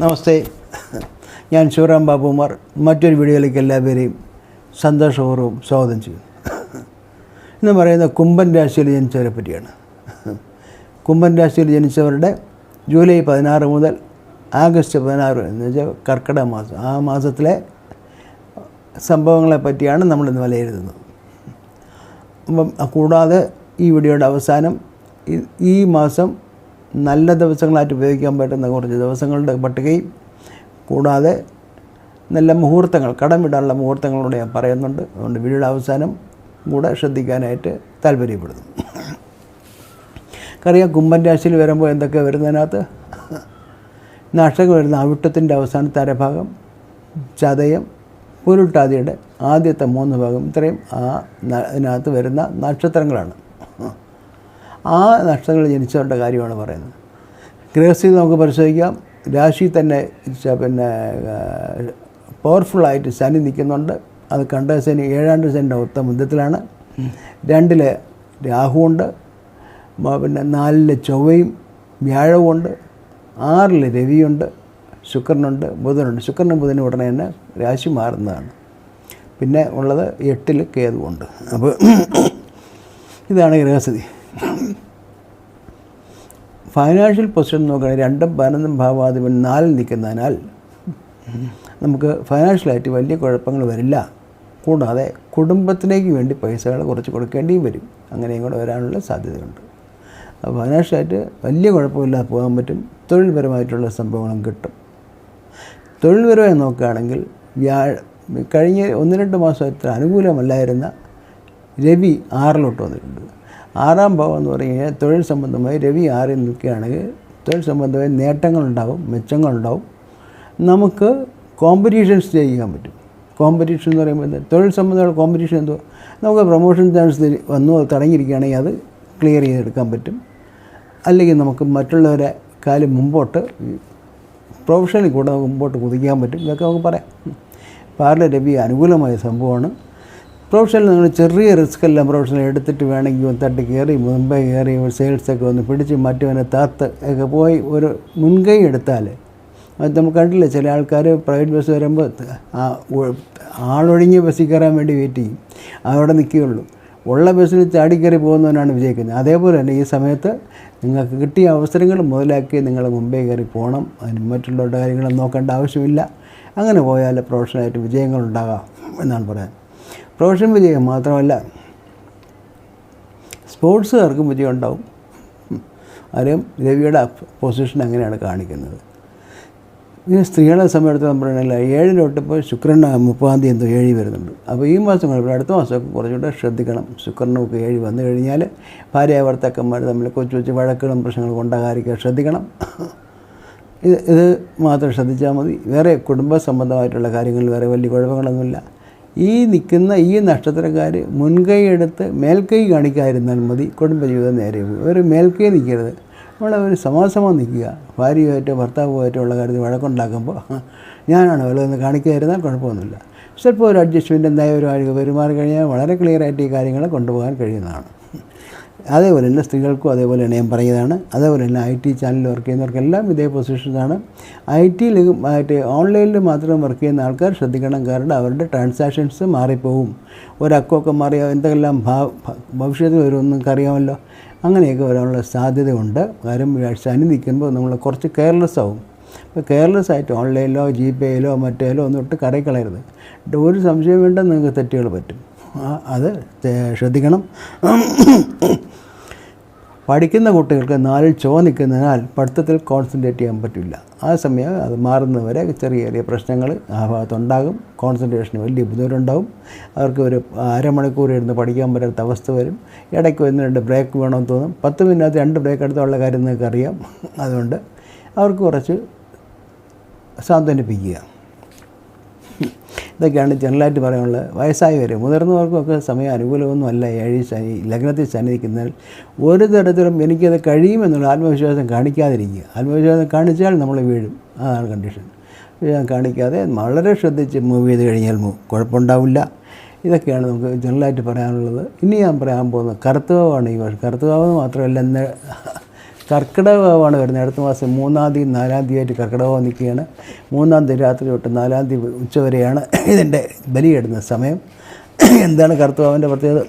നമസ്തേ. ഞാൻ ശിവറാം ബാബുമാർ. മറ്റൊരു വീഡിയോയിലേക്ക് എല്ലാവരെയും സന്തോഷപൂർവം സ്വാഗതം ചെയ്യുന്നു. എന്ന് പറയുന്ന കുംഭൻ രാശിയിൽ ജനിച്ചവരെ പറ്റിയാണ്. കുംഭൻ രാശിയിൽ ജനിച്ചവരുടെ ജൂലൈ പതിനാറ് മുതൽ ആഗസ്റ്റ് പതിനാറ് എന്ന് വെച്ചാൽ കർക്കിടക മാസം. ആ മാസത്തിലെ സംഭവങ്ങളെ പറ്റിയാണ് നമ്മളിന്ന് വിലയിരുത്തുന്നത് അപ്പം കൂടാതെ ഈ വീഡിയോയുടെ അവസാനം ഈ- മാസം നല്ല ദിവസങ്ങളായിട്ട് ഉപയോഗിക്കാൻ പറ്റുന്ന കുറച്ച് ദിവസങ്ങളുടെ പട്ടികയും കൂടാതെ നല്ല മുഹൂർത്തങ്ങൾ കടമിടാനുള്ള മുഹൂർത്തങ്ങളോട് ഞാൻ പറയുന്നുണ്ട്. അതുകൊണ്ട് വീഡിയോയുടെ അവസാനം കൂടെ ശ്രദ്ധിക്കാനായിട്ട് താല്പര്യപ്പെടുന്നു. അറിയാം കുംഭൻ രാശിയിൽ വരുമ്പോൾ എന്തൊക്കെ വരുന്നതിനകത്ത്? നാഷകം വരുന്ന അവിട്ടത്തിന്റെ അവസാനത്തെ അരഭാഗം ചതയം പുരുട്ടാതിയുടെ ആദ്യത്തെ മൂന്ന് ഭാഗം. ഇത്രയും ആ അതിനകത്ത് വരുന്ന നക്ഷത്രങ്ങളാണ്. ആ നക്ഷത്രങ്ങൾ ജനിച്ചവരുടെ കാര്യമാണ് പറയുന്നത്. ഗൃഹസ്ഥിതി നമുക്ക് പരിശോധിക്കാം. രാശി തന്നെ പിന്നെ പവർഫുള്ളായിട്ട് ശനി നിൽക്കുന്നുണ്ട്. അത് കണ്ട ശനി ഏഴാണ്ട് ശനിയുടെ ഒത്ത മുദ്രത്തിലാണ് രണ്ടിൽ രാഹുവുണ്ട്. പിന്നെ നാലിൽ ചൊവ്വയും വ്യാഴവുമുണ്ട്. ആറിൽ രവിയുണ്ട്. ശുക്രനുണ്ട് ബുധനുണ്ട്. ശുക്രനും ബുധനും ഉടനെ തന്നെ രാശി മാറുന്നതാണ്. പിന്നെ ഉള്ളത് എട്ടിൽ കേതുവുണ്ട്. അപ്പോൾ ഇതാണ് ഗൃഹസ്ഥിതി ഫൈനാൻഷ്യൽ പൊസിഷൻ നോക്കുകയാണെങ്കിൽ രണ്ടും പതിനൊന്നും ഭാവാധിപൻ നാലിൽ നിൽക്കുന്നതിനാൽ നമുക്ക് ഫൈനാൻഷ്യലായിട്ട് വലിയ കുഴപ്പങ്ങൾ വരില്ല. കൂടാതെ കുടുംബത്തിലേക്ക് വേണ്ടി പൈസകൾ കുറച്ച് കൊടുക്കേണ്ടിയും വരും. അങ്ങനെയും കൂടെ വരാനുള്ള സാധ്യതയുണ്ട്. അപ്പോൾ ഫൈനാൻഷ്യലായിട്ട് വലിയ കുഴപ്പമില്ലാതെ പോകാൻ പറ്റും. തൊഴിൽപരമായിട്ടുള്ള സംഭവങ്ങളും കിട്ടും. തൊഴിൽപരമായി നോക്കുകയാണെങ്കിൽ വ്യാഴ കഴിഞ്ഞ ഒന്ന് രണ്ട് മാസം മാസത്തിൽ അനുകൂലമല്ലായിരുന്ന രവി ആറിലോട്ട് വന്നിട്ടുണ്ട്. ആറാം ഭാവം എന്ന് കഴിഞ്ഞാൽ തൊഴിൽ സംബന്ധമായി രവി ആറിൽ നിൽക്കുകയാണെങ്കിൽ തൊഴിൽ സംബന്ധമായി നേട്ടങ്ങളുണ്ടാവും മെച്ചങ്ങളുണ്ടാവും. നമുക്ക് കോമ്പറ്റീഷൻസ് ചെയ്യാൻ പറ്റും. കോമ്പറ്റീഷൻ എന്ന് പറയുമ്പോൾ തൊഴിൽ സംബന്ധമായ കോമ്പറ്റീഷൻ എന്തോ? നമുക്ക് പ്രൊമോഷൻ ചാൻസ് വന്നു അത് തടങ്ങിയിരിക്കുകയാണെങ്കിൽ അത് ക്ലിയർ ചെയ്തെടുക്കാൻ പറ്റും. അല്ലെങ്കിൽ നമുക്ക് മറ്റുള്ളവരെ കാലം മുമ്പോട്ട് പ്രൊഫഷനിൽ കൂടെ നമുക്ക് മുമ്പോട്ട് കുതിക്കാൻ പറ്റും. ഇതൊക്കെ നമുക്ക് പറയാം. പാർല രവി അനുകൂലമായ സംഭവമാണ്. പ്രൊഫഷനിൽ നിങ്ങൾ ചെറിയ റിസ്ക് എല്ലാം പ്രൊഫഷണൽ എടുത്തിട്ട് വേണമെങ്കിൽ തട്ടി കയറി മുമ്പേ കയറി സെയിൽസൊക്കെ ഒന്ന് പിടിച്ച് മറ്റവനെ താത്ത് ഒക്കെ പോയി ഒരു മുൻകൈ എടുത്താൽ അത് നമുക്ക് കണ്ടില്ലേ ചില ആൾക്കാർ പ്രൈവറ്റ് ബസ് വരുമ്പോൾ ആ ആളൊഴിഞ്ഞ് ബസ്സിൽ കയറാൻ വേണ്ടി വെയിറ്റ് ചെയ്യും. അവിടെ നിൽക്കുകയുള്ളൂ. ഉള്ള ബസ്സിൽ ചാടിക്കയറി പോകുന്നവനാണ് വിജയിക്കുന്നത്. അതേപോലെ തന്നെ ഈ സമയത്ത് നിങ്ങൾക്ക് കിട്ടിയ അവസരങ്ങൾ മുതലാക്കി നിങ്ങൾ മുമ്പേ കയറി പോകണം. അതിന് മറ്റുള്ളവരുടെ കാര്യങ്ങൾ നോക്കേണ്ട ആവശ്യമില്ല. അങ്ങനെ പോയാൽ പ്രൊഫഷണലായിട്ട് വിജയങ്ങളുണ്ടാകാം എന്നാണ് പറയാൻ പ്രൊഫഷൻ വിജയം മാത്രമല്ല സ്പോർട്സുകാർക്കും വിജയം ഉണ്ടാവും ആരെയും രവിയുടെ പൊസിഷൻ അങ്ങനെയാണ് കാണിക്കുന്നത്. ഇനി സ്ത്രീകളെ സംബന്ധിച്ചിടത്തോളം പറയണില്ല ഏഴിലോട്ട് ഇപ്പോൾ ശുക്രൻ മുപ്പതാം തീയതി എന്തോ ഏഴി വരുന്നുണ്ട്. അപ്പോൾ ഈ മാസം കുഴപ്പമില്ല അടുത്ത മാസമൊക്കെ കുറച്ചുകൂടെ ശ്രദ്ധിക്കണം. ശുക്രനൊക്കെ ഏഴി വന്നു കഴിഞ്ഞാൽ ഭാര്യ വർത്തക്കന്മാർ തമ്മിൽ കൊച്ചു കൊച്ചു വഴക്കുകളും പ്രശ്നങ്ങളും കൊണ്ടാകാതിരിക്കാൻ ശ്രദ്ധിക്കണം. ഇത് ഇത് മാത്രം ശ്രദ്ധിച്ചാൽ മതി. വേറെ കുടുംബ സംബന്ധമായിട്ടുള്ള കാര്യങ്ങളിൽ വേറെ വലിയ കുഴപ്പങ്ങളൊന്നുമില്ല. ഈ നിൽക്കുന്ന ഈ നക്ഷത്രക്കാർ മുൻകൈ എടുത്ത് മേൽക്കൈ കാണിക്കാതിരുന്നാൽ മതി. കുടുംബജീവിതം നേരെ പോകും ഒരു മേൽക്കൈ നിൽക്കരുത്. നമ്മൾ ഒരു സമാസമം നിൽക്കുക. ഭാര്യയുമായിട്ടോ ഭർത്താവുമായിട്ടോ ഉള്ള കാര്യത്തിൽ വഴക്കുണ്ടാക്കുമ്പോൾ ഞാനാണ് വല്ലതെന്ന് കാണിക്കാതിരുന്നാൽ കുഴപ്പമൊന്നുമില്ല. ചിലപ്പോൾ ഒരു അഡ്ജസ്റ്റ്മെന്റ് എന്തായാലും ഒരു പെരുമാറി കഴിഞ്ഞാൽ വളരെ ക്ലിയറായിട്ട് ഈ കാര്യങ്ങൾ കൊണ്ടുപോകാൻ കഴിയുന്നതാണ്. അതേപോലെ തന്നെ സ്ത്രീകൾക്കും അതേപോലെ തന്നെ ഞാൻ പറയുന്നതാണ്. അതേപോലെ തന്നെ ഐ ടി ചാനലിൽ വർക്ക് ചെയ്യുന്നവർക്കെല്ലാം ഇതേ പൊസിഷനാണ് ഐ ടിയിൽ മറ്റേ ഓൺലൈനിൽ മാത്രം വർക്ക് ചെയ്യുന്ന ആൾക്കാർ ശ്രദ്ധിക്കണം. കാരണം അവരുടെ ട്രാൻസാക്ഷൻസ് മാറിപ്പോവും. ഒരക്കമൊക്കെ മാറിയ എന്തെല്ലാം ഭവിഷ്യത്തിൽ വരുമെന്ന് നിങ്ങൾക്ക് അറിയാമല്ലോ അങ്ങനെയൊക്കെ വരാനുള്ള സാധ്യതയുണ്ട്. കാര്യം ശനി നിൽക്കുമ്പോൾ നമ്മൾ കുറച്ച് കെയർലെസ് ആവും. ഇപ്പോൾ കെയർലെസ് ആയിട്ട് ഓൺലൈനിലോ ജി പേയിലോ മറ്റേലോ ഒന്നും ഇട്ട് കളയരുത്. ഒരു സംശയം വേണ്ട നിങ്ങൾക്ക് തെറ്റുകൾ പറ്റും. അത് ശ്രദ്ധിക്കണം. പഠിക്കുന്ന കുട്ടികൾക്ക് നാലിൽ ചോ നിൽക്കുന്നതിനാൽ പഠിത്തത്തിൽ കോൺസെൻട്രേറ്റ് ചെയ്യാൻ പറ്റില്ല. ആ സമയം അത് മാറുന്നവരെ ചെറിയ ചെറിയ പ്രശ്നങ്ങൾ ആ ഭാഗത്തുണ്ടാകും. കോൺസെൻട്രേഷന് വലിയ ബുദ്ധിമുട്ടുണ്ടാകും. അവർക്ക് ഒരു അരമണിക്കൂർ ഇരുന്ന് പഠിക്കാൻ പറ്റാത്ത അവസ്ഥ വരും. ഇടയ്ക്ക് ഒന്ന് രണ്ട് ബ്രേക്ക് വേണമെന്ന് തോന്നും. പത്ത് മിനിറ്റ് രണ്ട് ബ്രേക്ക് എടുത്തുള്ള കാര്യം നിങ്ങൾക്ക് അറിയാം അതുകൊണ്ട് അവർക്ക് കുറച്ച് സാന്ത്വനിപ്പിക്കുക. ഇതൊക്കെയാണ് ജനറലായിട്ട് പറയാനുള്ളത്. വയസ്സായവർ മുതിർന്നവർക്കൊക്കെ സമയം അനുകൂലമൊന്നും അല്ല ഏഴ് ശനി ലഗ്നത്തിൽ ശനിക്കുന്നതിൽ ഒരു തരത്തിലും എനിക്കത് കഴിയുമെന്നുള്ള ആത്മവിശ്വാസം കാണിക്കാതിരിക്കുക. ആത്മവിശ്വാസം കാണിച്ചാൽ നമ്മൾ വീഴും. അതാണ് കണ്ടീഷൻ കാണിക്കാതെ വളരെ ശ്രദ്ധിച്ച് മൂവ് ചെയ്ത് കഴിഞ്ഞാൽ കുഴപ്പമുണ്ടാവില്ല. ഇതൊക്കെയാണ് നമുക്ക് ജനറലായിട്ട് പറയാനുള്ളത്. ഇനി ഞാൻ പറയാൻ പോകുന്നത് കറുത്തവാണ് ഈ വർഷം. കറുത്തവാവ് മാത്രമല്ല ഇന്ന് കർക്കിടകമാണ് വരുന്നത്. അടുത്ത മാസം മൂന്നാം തീയതി നാലാം തീയതി ആയിട്ട് കർക്കിടകം നിൽക്കുകയാണ്. മൂന്നാം തീയതി രാത്രി തൊട്ട് നാലാം തീയതി ഉച്ചവരെയാണ് ഇതിന്റെ ബലിയിടുന്ന സമയം. എന്താണ് കർത്തവാവിന്റെ പ്രത്യേകത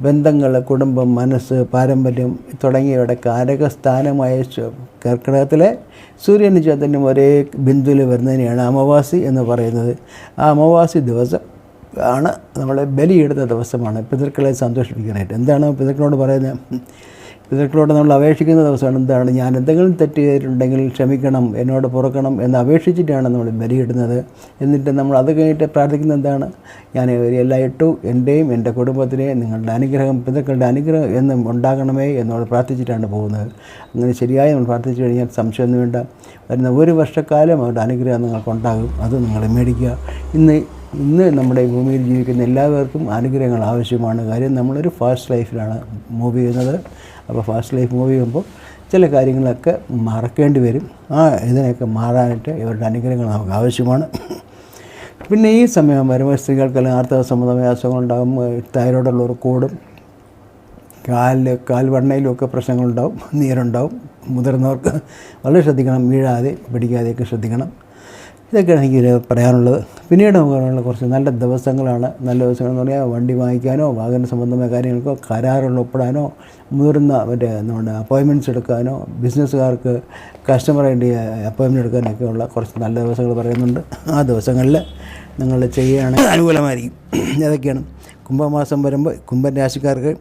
ബന്ധങ്ങൾ കുടുംബം മനസ്സ് പാരമ്പര്യം തുടങ്ങിയവയുടെ കാരകസ്ഥാനമായ കർക്കിടകത്തിലെ സൂര്യനും ചന്ദ്രനും ഒരേ ബിന്ദുവിൽ വരുന്നതിനെയാണ് അമാവാസി എന്ന് പറയുന്നത്. ആ അമാവാസി ദിവസം ആണ് നമ്മളെ ബലിയിടുന്ന ദിവസമാണ്. പിതൃക്കളെ സന്തോഷിപ്പിക്കാനായിട്ട്. എന്താണ് പിതൃക്കളോട് പറയുന്നത്? പിതൃക്കളോട് നമ്മൾ അപേക്ഷിക്കുന്ന ദിവസമാണ് എന്താണ് ഞാൻ എന്തെങ്കിലും തെറ്റ് ചെയ്തിട്ടുണ്ടെങ്കിൽ ക്ഷമിക്കണം എന്നോട് പുറക്കണം എന്ന് അപേക്ഷിച്ചിട്ടാണ് നമ്മൾ ബലിയിടുന്നത് എന്നിട്ട് നമ്മൾ അത് കഴിഞ്ഞിട്ട് പ്രാർത്ഥിക്കുന്നത് എന്താണ്? ഞാൻ എല്ലാം ഇട്ടു എന്റെയും എന്റെ കുടുംബത്തിനെയും നിങ്ങളുടെ അനുഗ്രഹം പിതൃക്കളുടെ അനുഗ്രഹം എന്നും ഉണ്ടാകണമേ എന്നോട് പ്രാർത്ഥിച്ചിട്ടാണ് പോകുന്നത്. അങ്ങനെ ശരിയായി നമ്മൾ പ്രാർത്ഥിച്ചു കഴിഞ്ഞാൽ സംശയമൊന്നും വേണ്ട. വരുന്ന ഒരു വർഷക്കാലം അവരുടെ അനുഗ്രഹം നിങ്ങൾക്കുണ്ടാകും അത് നിങ്ങൾ മേടിക്കുക. ഇന്ന് ഇന്ന് നമ്മുടെ ഭൂമിയിൽ ജീവിക്കുന്ന എല്ലാവർക്കും അനുഗ്രഹങ്ങൾ ആവശ്യമാണ്. കാര്യം നമ്മളൊരു ഫാസ്റ്റ് ലൈഫിലാണ് മൂവ് ചെയ്യുന്നത്. അപ്പോൾ ഫാസ്റ്റ് ലൈഫ് മൂവ് ചെയ്യുമ്പോൾ ചില കാര്യങ്ങളൊക്കെ മറക്കേണ്ടി വരും. ആ ഇതിനൊക്കെ മാറാനായിട്ട് ഇവരുടെ അനുഗ്രഹങ്ങൾ നമുക്ക് ആവശ്യമാണ്. പിന്നെ ഈ സമയം വരുമ്പോൾ സ്ത്രീകൾക്കെല്ലാം ആർത്തവ സംബന്ധമായ അസുഖങ്ങളുണ്ടാകും. തൈറോയിഡുള്ളവർ കൂടും. കാലിൽ കാൽവണ്ണയിലുമൊക്കെ പ്രശ്നങ്ങളുണ്ടാവും നീരുണ്ടാവും മുതിർന്നവർക്ക് വളരെ ശ്രദ്ധിക്കണം. വീഴാതെ പിടിക്കാതെയൊക്കെ ശ്രദ്ധിക്കണം. ഇതൊക്കെയാണ് എനിക്ക് പറയാനുള്ളത് പിന്നീട് നമുക്ക് പറയാനുള്ള കുറച്ച് നല്ല ദിവസങ്ങളാണ്. നല്ല ദിവസങ്ങൾ എന്ന് പറഞ്ഞാൽ വണ്ടി വാങ്ങിക്കാനോ വാഹന സംബന്ധമായ കാര്യങ്ങൾക്കോ കരാറുകൾ ഒപ്പിടാനോ മുതിർന്ന മറ്റേ നമ്മുടെ അപ്പോയിൻമെന്റ്സ് എടുക്കാനോ ബിസിനസ്സുകാർക്ക് കസ്റ്റമർ വേണ്ടി അപ്പോയിൻമെന്റ് എടുക്കാനൊക്കെ ഉള്ള കുറച്ച് നല്ല ദിവസങ്ങൾ പറയുന്നുണ്ട്. ആ ദിവസങ്ങളിൽ നിങ്ങൾ ചെയ്യുകയാണെങ്കിൽ അനുകൂലമായിരിക്കും. ഏതൊക്കെയാണ് കുംഭമാസം വരുമ്പോൾ കുംഭൻ രാശിക്കാർക്ക്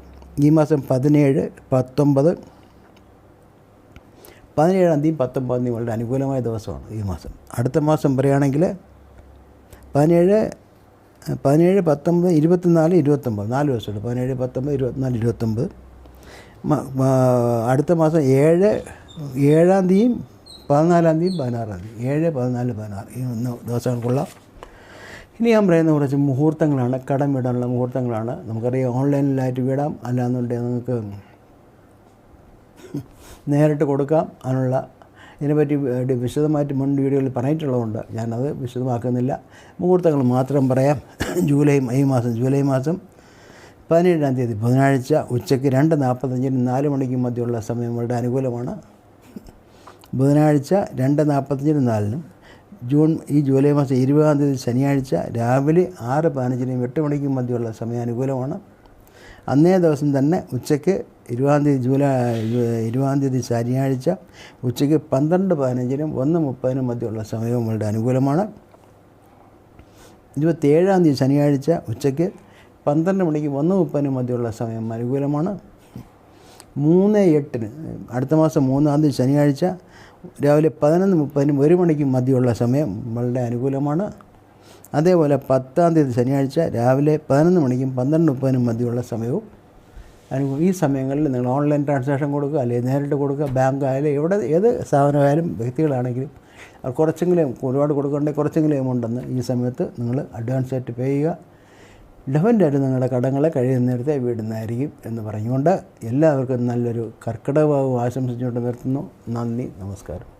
ഈ മാസം പതിനേഴ് പത്തൊമ്പത് പതിനേഴാം തീയതി പത്തൊമ്പതാം തീയതി വളരെ അനുകൂലമായ ദിവസമാണ് ഈ മാസം. അടുത്ത മാസം പറയുകയാണെങ്കിൽ പതിനേഴ് പതിനേഴ് പത്തൊമ്പത് ഇരുപത്തിനാല് ഇരുപത്തൊമ്പത്. നാല് ദിവസമുണ്ട് പതിനേഴ് പത്തൊമ്പത് ഇരുപത്തിനാല് ഇരുപത്തൊമ്പത്. അടുത്ത മാസം ഏഴ് ഏഴാം തീയതിയും പതിനാലാം തീയതിയും പതിനാറാം തീയതി ഏഴ് പതിനാല് പതിനാറ്. ഈ ഒന്ന് ദിവസങ്ങൾക്കുള്ള ഇനി ഞാൻ പറയുന്ന കുറച്ച് മുഹൂർത്തങ്ങളാണ്. കടം വിടാനുള്ള മുഹൂർത്തങ്ങളാണ്. നമുക്കറിയാം ഓൺലൈനിലായിട്ട് വിടാം. അല്ലാന്നുണ്ടെങ്കിൽ നിങ്ങൾക്ക് നേരിട്ട് കൊടുക്കാം. അതിനുള്ള ഇതിനെപ്പറ്റി വിശദമായിട്ട് മുൻ വീഡിയോയിൽ പറഞ്ഞിട്ടുള്ളതുകൊണ്ട് ഞാനത് വിശദമാക്കുന്നില്ല. മുഹൂർത്തങ്ങൾ മാത്രം പറയാം. ജൂലൈ മെയ് മാസം ജൂലൈ മാസം പതിനേഴാം തീയതി ബുധനാഴ്ച ഉച്ചയ്ക്ക് രണ്ട് നാൽപ്പത്തഞ്ചിന് നാല് മണിക്ക് മധ്യമുള്ള സമയം വളരെ അനുകൂലമാണ്. ബുധനാഴ്ച രണ്ട് നാൽപ്പത്തഞ്ചിന് നാലിനും ജൂൺ ഈ ജൂലൈ മാസം ഇരുപതാം തീയതി ശനിയാഴ്ച രാവിലെ ആറ് പതിനഞ്ചിനും എട്ട് മണിക്കും മധ്യമുള്ള സമയം അനുകൂലമാണ്. അന്നേ ദിവസം തന്നെ ഉച്ചയ്ക്ക് ഇരുപതാം തീയതി ജൂലൈ ഇരുപതാം തീയതി ശനിയാഴ്ച ഉച്ചയ്ക്ക് പന്ത്രണ്ട് പതിനഞ്ചിനും ഒന്ന് മുപ്പതിനും മധ്യമുള്ള സമയം നമ്മളുടെ അനുകൂലമാണ്. ഇരുപത്തേഴാം തീയതി ശനിയാഴ്ച ഉച്ചയ്ക്ക് പന്ത്രണ്ട് മണിക്ക് ഒന്ന് മുപ്പതിനും മധ്യമുള്ള സമയം അനുകൂലമാണ്. മൂന്ന് എട്ടിന് അടുത്ത മാസം മൂന്നാം തീയതി ശനിയാഴ്ച രാവിലെ പതിനൊന്ന് മുപ്പതിനും ഒരു മണിക്കും മധ്യമുള്ള സമയം വളരെ അനുകൂലമാണ്. അതേപോലെ പത്താം തീയതി ശനിയാഴ്ച രാവിലെ പതിനൊന്ന് മണിക്കും പന്ത്രണ്ട് മുപ്പതിനും മധ്യമുള്ള സമയവും അനുകൂല ഈ സമയങ്ങളിൽ നിങ്ങൾ ഓൺലൈൻ ട്രാൻസാക്ഷൻ കൊടുക്കുക അല്ലെങ്കിൽ നേരിട്ട് കൊടുക്കുക ബാങ്ക് ആയാലും എവിടെ ഏത് സ്ഥാപനമായാലും വ്യക്തികളാണെങ്കിലും കുറച്ചെങ്കിലും ഒരുപാട് കൊടുക്കേണ്ട കുറച്ചെങ്കിലും എമൗണ്ടെന്ന് ഈ സമയത്ത് നിങ്ങൾ അഡ്വാൻസ് ആയിട്ട് പേ ചെയ്യുക. ഡെഫന്റായിട്ട് നിങ്ങളുടെ കടങ്ങളെ കഴിയുന്ന നേരത്തെ വീടുന്നതായിരിക്കും എന്ന് പറഞ്ഞുകൊണ്ട് എല്ലാവർക്കും നല്ലൊരു കർക്കിടക ഭാവം ആശംസിച്ചുകൊണ്ട് നിർത്തുന്നു. നന്ദി നമസ്കാരം.